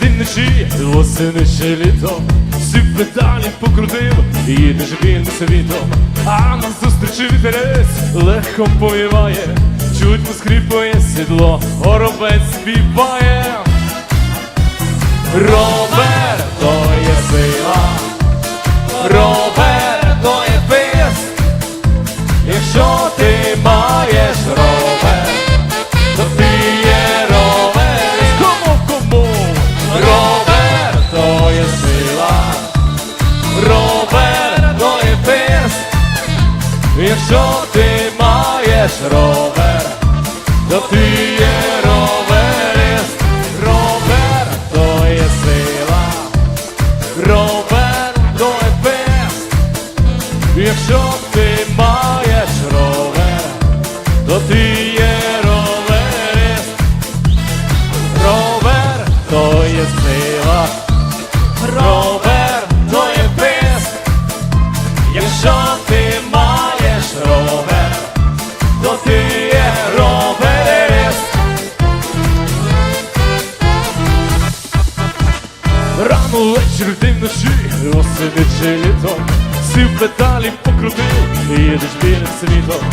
день вночі, восени ще літо, всі педалі покрутив, їдеш вільним світом, а нас зустрічі вітерець легко повіває, чуть поскріпує сідло, горобець співає. Роберто є сила, Роберто є фест, якщо ти маєш якщо ти маєш ровер, то ти є роверист. Роберто є сила, Роберто є пест, Якщо ти маєш ровер, то ти є Рано вечір день вночі, осени чи літом, сів педалі покрутив, їдеш білим світом,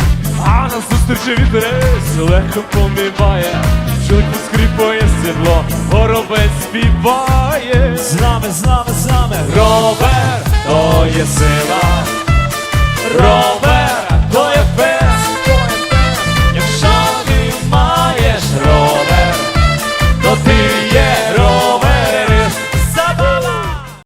а на зустрічі вітерець легко поміває, Чоловік поскріпує сідло, горобець співає. З нами, з нами, з нами. Ровер, то є сила,